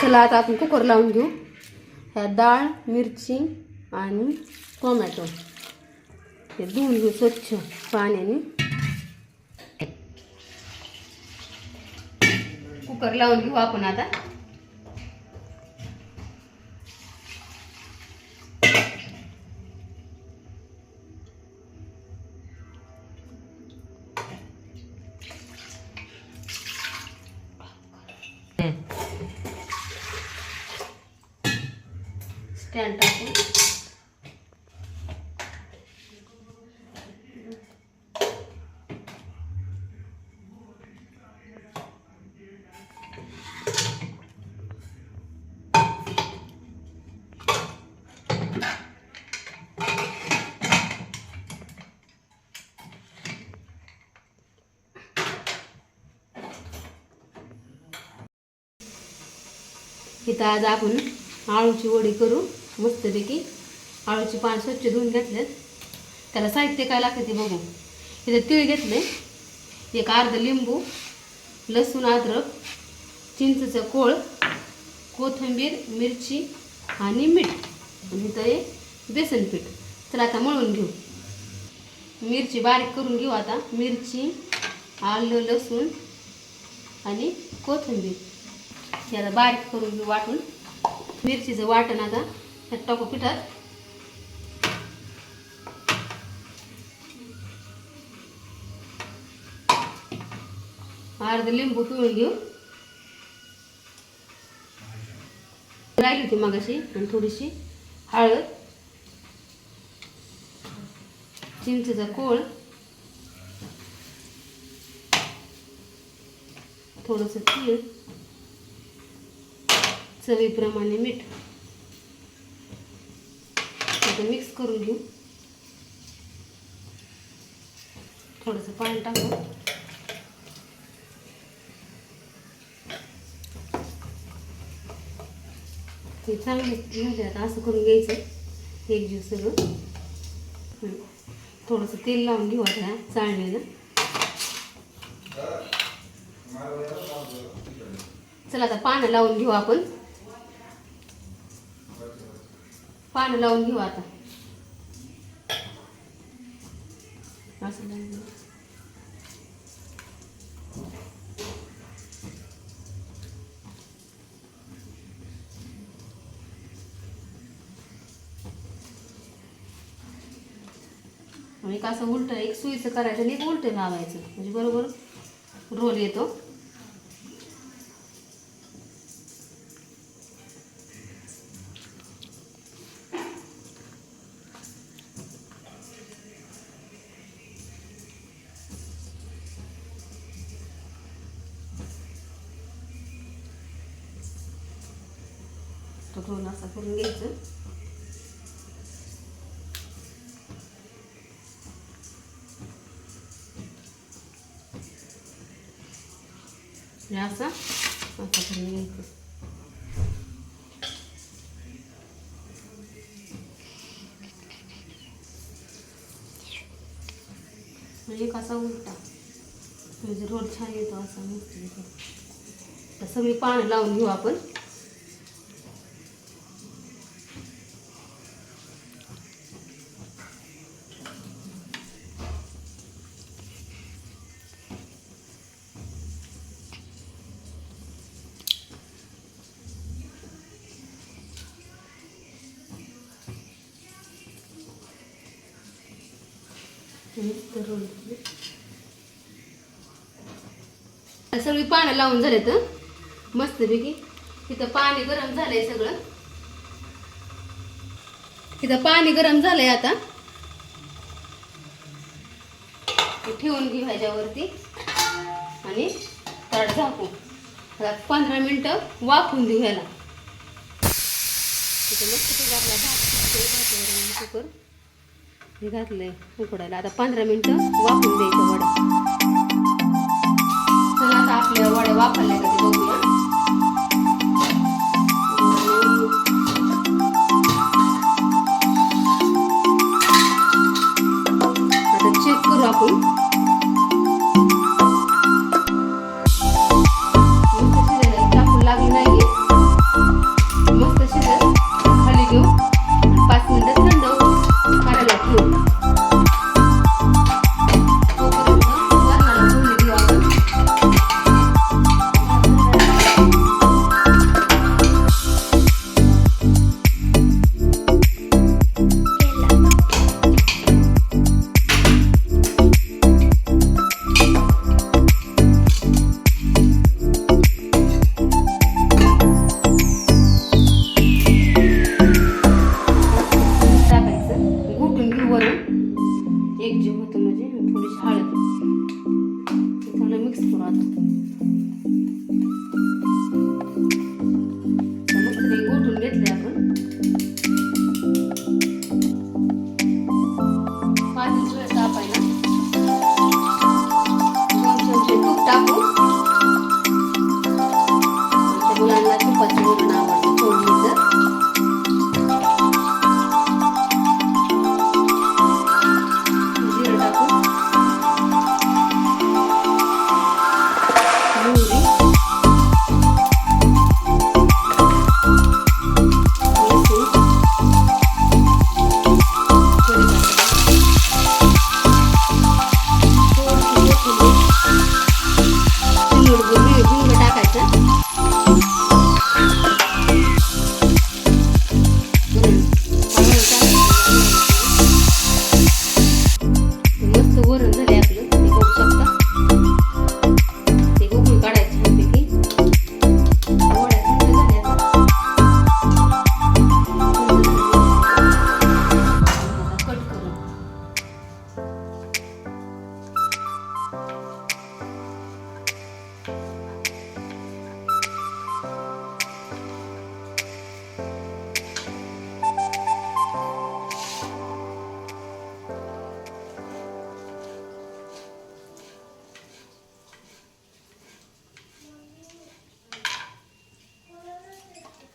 चला आता आपण कुकर लावून घेऊ. ह्या डाळ मिरची आणि टोमॅटो. हे धुवून घेऊ स्वच्छ पाण्याने. कुकर लावून घेऊ आपण आता. स्टँड टाकून इथं आज आपण आळूची वडी करू मस्तपैकी आळूची पान स्वच्छ धुवून घेतलेत. त्याला साहित्य काय लागतं ते बघू. इथं तीळ घेतले एक अर्ध लिंबू लसूण अद्रक चिंचचं कोळ कोथिंबीर मिरची आणि मीठ. आणि इथं हे बेसन पीठ. तर आता मळून घेऊ. मिरची बारीक करून घेऊ आता. मिरची आलं लसूण आणि कोथिंबीर. याला बारीक करून घेऊ वाटून. मिरचीचं वाटण आता. ह्यात टाकू पिठात अर्ध लिंबू पिळून घेऊ राहिली होती मगाशी आणि थोडीशी हळद चिंचेचा कोळ थोडंसं तीळ चवीप्रमाणे मीठ आता मिक्स करून घेऊ. थोडंसं पाणी टाकू. ते चांगले म्हणजे आता असं करून घ्यायचं एक जीव सगळं. थोडंसं तेल लावून घेऊ आता चाळणीला चला आता पानं लावून घेऊ आपण. पाणी लावून घेऊ आता. असं लावून घेऊ. एक असं उलट एक सुईचं करायचं आणि एक उलटं लावायचं म्हणजे बरोबर रोल येतो. तो रोल असा करून घ्यायचं. असा असं असं करून घ्यायचं. म्हणजे कसा उलटा. म्हणजे रोड छान येतो असा मस्त सगळी पानं लावून घेऊ आपण. सगळी पानं लावून झाले तर मस्तपैकी. तिथं पाणी गरम झालंय सगळं. तिथं पाणी गरम झालंय आता. ठेवून घेऊ ह्याच्यावरती. आणि ताट झाकू. पंधरा मिनटं वाफून देऊ ह्याला. तिथं मस्त ते आपला भात कुकर हे घातलंय उकडायला. आता पंधरा मिनिटं वाफून द्यायचं वडा. चला आता आपल्या वड्या वापरल्या का ते बघूया.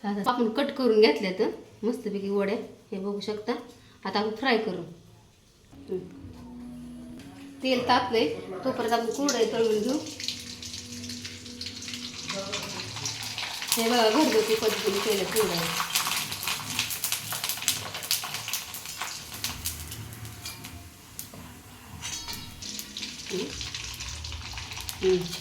आता आपण कट करून घेतल्यात मस्तपैकी वड्या हे बघू शकता. आता आपण फ्राय करू. तेल तापलंय तोपर्यंत आपण कुरडे तळून घेऊ. हे बघा घरगुती पद्धतीने केलं कुरडे हं. हं.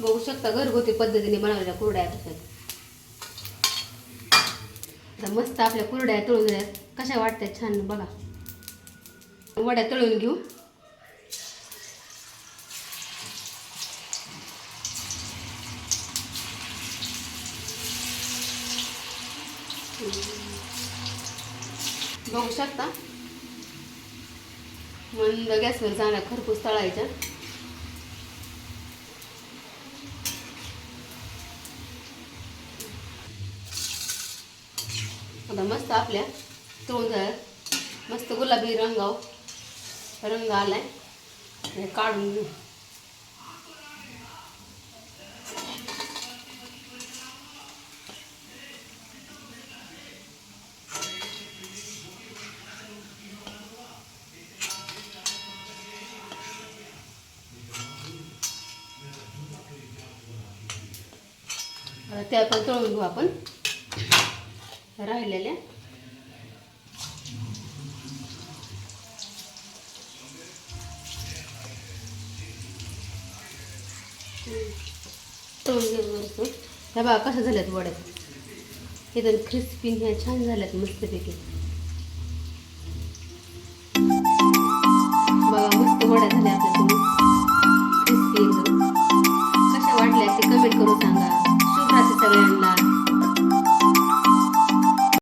बघू शकता घरगुती पद्धतीने बनवलेल्या कुरड्या आता मस्त आपल्या कुरड्या तळून झाल्यात कशा वाटतात छान बघा. वड्या तळून घेऊ. बघू शकता. मंद गॅसवर चांगल्या खरपूस तळायच्या. आता मस्त आपल्या तळून मस्त गुलाबी रंगाव रंग आलाय. हे काढून घेऊ. त्या पण तळून घेऊ आपण. राहिलेल्या. बाबा ह्या बा कशा झाल्यात वड्या. एकदम क्रिस्पी ह्या छान झाल्यात मस्तपैकी. बाबा मस्त वड्या झाल्या आपल्या तुम्ही. क्रिस्पी एकदम. कशा वाटल्या ते कमेंट करून सांगा. शुभरात्री सगळ्यांना.